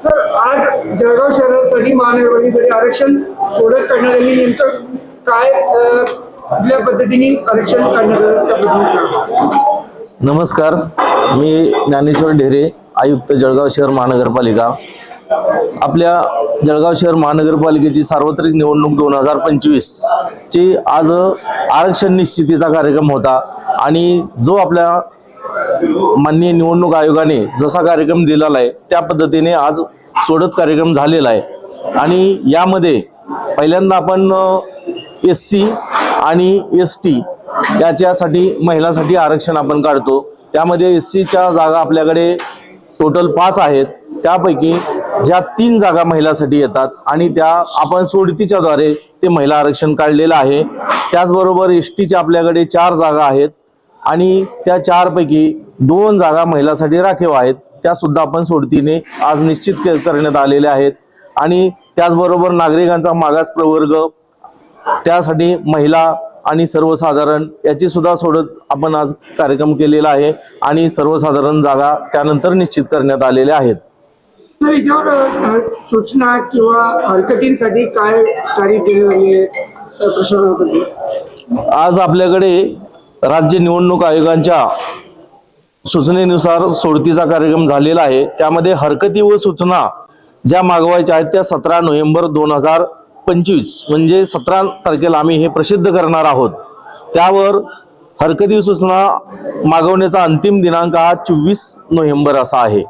Sir आज जळगाव शहरासाठी महानगरपालिकेसाठी आरक्षण सोडत करण्यात नेमकं काय कुठल्या पद्धतीने आरक्षण काढण्यात नमस्कार मी ज्ञानेश्वर ढेरे आयुक्त जळगाव शहर महानगरपालिका. आपल्या जळगाव शहर महानगरपालिकेची सार्वत्रिक निवडणूक दोन हजार पंचवीस ची आज आरक्षण निश्चितीचा कार्यक्रम होता आणि जो आपल्या माननीय निवडणूक आयोगाने जसा कार्यक्रम दिलेला आहे त्या पद्धतीने आज सोडत कार्यक्रम झालेला आहे. आणि यामध्ये पहिल्यांदा आपण एस सी आणि एस टी याच्यासाठी महिलांसाठी आरक्षण आपण काढतो. त्यामध्ये एस सीच्या जागा आपल्याकडे टोटल पाच आहेत. त्यापैकी ज्या तीन जागा महिलांसाठी येतात आणि त्या आपण सोडतीच्याद्वारे ते महिला आरक्षण काढलेलं आहे. त्याचबरोबर एस टीच्या आपल्याकडे चार जागा आहेत. आणि त्या चारपैकी दोन जागा महिलांसाठी राखीव आहेत. त्या सुद्धा आपण सोडतीने आज निश्चित करण्यात आलेल्या आहेत. आणि त्याचबरोबर नागरिकांचा मागास प्रवर्ग त्यासाठी महिला आणि सर्वसाधारण याची सुद्धा सोडत आपण आज कार्यक्रम केलेला आहे आणि सर्वसाधारण जागा त्यानंतर निश्चित करण्यात आलेल्या आहेत. याच्यावर सूचना किंवा हरकतींसाठी काय कार्य केले आज आपल्याकडे राज्य निवडणूक आयोगांच्या सूचनेनुसार सोडतीचा कार्यक्रम झालेला आहे. त्यामध्ये हरकती व सूचना ज्या मागवायच्या आहेत त्या सतरा नोव्हेंबर दोन हजार पंचवीस म्हणजे सतरा तारखेला आम्ही हे प्रसिद्ध करणार आहोत. त्यावर हरकती सूचना मागवण्याचा अंतिम दिनांक हा चोवीस नोव्हेंबर असा आहे.